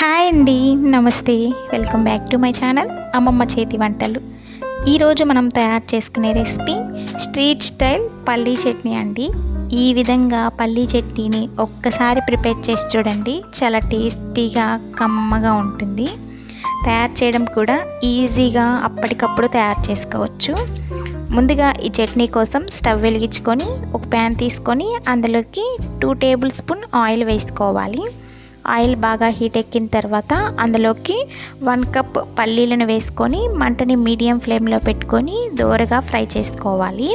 Hi అండి నమస్తే. Welcome back to my channel అమ్మమ్మ చేతి వంటలు. ఈరోజు మనం తయారు చేసుకునే రెసిపీ స్ట్రీట్ స్టైల్ పల్లీ చట్నీ అండి. ఈ విధంగా పల్లీ చట్నీని ఒక్కసారి ప్రిపేర్ చేసి చూడండి. చాలా టేస్టీగా కమ్మగా ఉంటుంది. తయారు చేయడం కూడా ఈజీగా అప్పటికప్పుడు తయారు చేసుకోవచ్చు. ముందుగా ఈ చట్నీ కోసం స్టవ్ వెలిగించుకొని ఒక ప్యాన్ తీసుకొని అందులోకి టూ టేబుల్ స్పూన్ ఆయిల్ వేసుకోవాలి. ఆయిల్ బాగా హీట్ ఎక్కిన తర్వాత అందులోకి వన్ కప్ పల్లీలను వేసుకొని మంటని మీడియం ఫ్లేమ్లో పెట్టుకొని దోరగా ఫ్రై చేసుకోవాలి.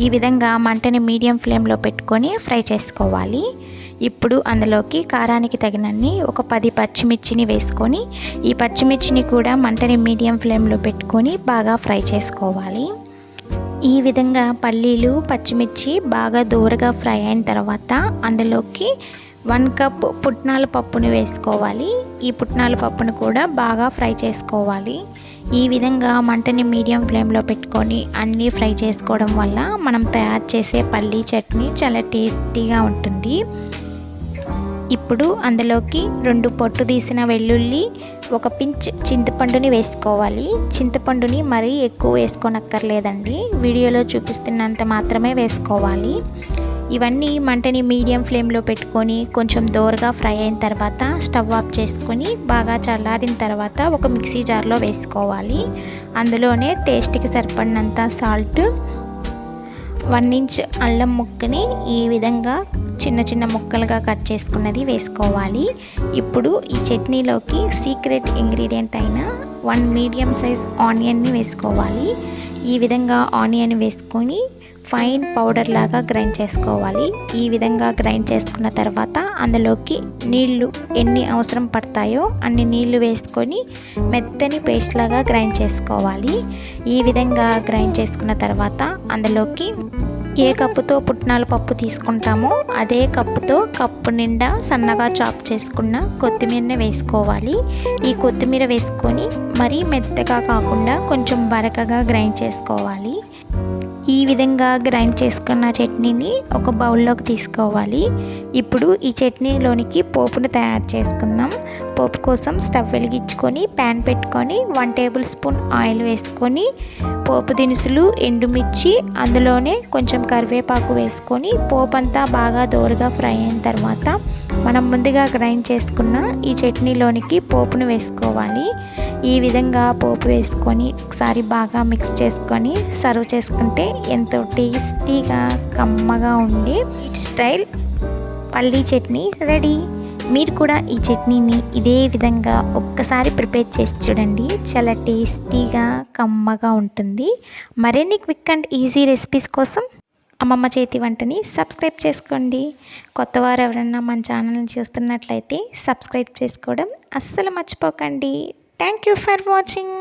ఈ విధంగా మంటని మీడియం ఫ్లేమ్లో పెట్టుకొని ఫ్రై చేసుకోవాలి. ఇప్పుడు అందులోకి కారానికి తగినన్ని ఒక పది పచ్చిమిర్చిని వేసుకొని ఈ పచ్చిమిర్చిని కూడా మంటని మీడియం ఫ్లేమ్లో పెట్టుకొని బాగా ఫ్రై చేసుకోవాలి. ఈ విధంగా పల్లీలు పచ్చిమిర్చి బాగా దూరగా ఫ్రై అయిన తర్వాత అందులోకి వన్ కప్ పుట్నాల పప్పుని వేసుకోవాలి. ఈ పుట్నాల పప్పును కూడా బాగా ఫ్రై చేసుకోవాలి. ఈ విధంగా మంటని మీడియం ఫ్లేమ్లో పెట్టుకొని అన్నీ ఫ్రై చేసుకోవడం వల్ల మనం తయారు చేసే పల్లీ చట్నీ చాలా టేస్టీగా ఉంటుంది. ఇప్పుడు అందులోకి రెండు పొట్టు తీసిన వెల్లుల్లి ఒక పించ్ చింతపండుని వేసుకోవాలి. చింతపండుని మరీ ఎక్కువ వేసుకోనక్కర్లేదండి. వీడియోలో చూపిస్తున్నంత మాత్రమే వేసుకోవాలి. ఇవన్నీ మంటని మీడియం ఫ్లేమ్లో పెట్టుకొని కొంచెం దోరగా ఫ్రై అయిన తర్వాత స్టవ్ ఆఫ్ చేసుకొని బాగా చల్లారిన తర్వాత ఒక మిక్సీ జార్లో వేసుకోవాలి. అందులోనే టేస్ట్కి సరిపడినంత సాల్ట్ వన్ ఇంచ్ అల్లం ముక్కని ఈ విధంగా చిన్న చిన్న ముక్కలుగా కట్ చేసుకున్నది వేసుకోవాలి. ఇప్పుడు ఈ చట్నీలోకి సీక్రెట్ ఇంగ్రీడియంట్ అయిన వన్ మీడియం సైజ్ ఆనియన్ని వేసుకోవాలి. ఈ విధంగా ఆనియన్ వేసుకొని ఫైన్ పౌడర్ లాగా గ్రైండ్ చేసుకోవాలి. ఈ విధంగా గ్రైండ్ చేసుకున్న తర్వాత అందులోకి నీళ్ళు ఎన్ని అవసరం పడతాయో అన్ని నీళ్ళు వేసుకొని మెత్తని పేస్ట్ లాగా గ్రైండ్ చేసుకోవాలి. ఈ విధంగా గ్రైండ్ చేసుకున్న తర్వాత అందులోకి ఏ కప్పుతో పుట్నాల పప్పు తీసుకుంటామో అదే కప్పుతో కప్పు నిండా సన్నగా చాప్ చేసుకున్న కొత్తిమీరని వేసుకోవాలి. ఈ కొత్తిమీర వేసుకొని మరీ మెత్తగా కాకుండా కొంచెం బరకగా గ్రైండ్ చేసుకోవాలి. ఈ విధంగా గ్రైండ్ చేసుకున్న చట్నీని ఒక బౌల్లోకి తీసుకోవాలి. ఇప్పుడు ఈ చట్నీలోనికి పోపును తయారు చేసుకుందాం. పోపు కోసం స్టవ్ వెలిగించుకొని ప్యాన్ పెట్టుకొని వన్ టేబుల్ స్పూన్ ఆయిల్ వేసుకొని పోపు దినుసులు ఎండుమిర్చి అందులోనే కొంచెం కరివేపాకు వేసుకొని పోపు అంతా బాగా దోరగా ఫ్రై అయిన తర్వాత మనం ముందుగా గ్రైండ్ చేసుకున్న ఈ చట్నీలోనికి పోపును వేసుకోవాలి. ఈ విధంగా పోపు వేసుకొని ఒకసారి బాగా మిక్స్ చేసుకొని సర్వ్ చేసుకుంటే ఎంతో టేస్టీగా కమ్మగా ఉండి స్టైల్ పల్లీ చట్నీ రెడీ. మీరు కూడా ఈ చట్నీని ఇదే విధంగా ఒక్కసారి ప్రిపేర్ చేసి చూడండి. చాలా టేస్టీగా కమ్మగా ఉంటుంది. మరిన్ని క్విక్ అండ్ ఈజీ రెసిపీస్ కోసం అమ్మమ్మ చేతి వంటని సబ్స్క్రైబ్ చేసుకోండి. కొత్త వారు ఎవరైనా మన ఛానల్ని చూస్తున్నట్లయితే సబ్స్క్రైబ్ చేసుకోవడం అస్సలు మర్చిపోకండి. Thank you for watching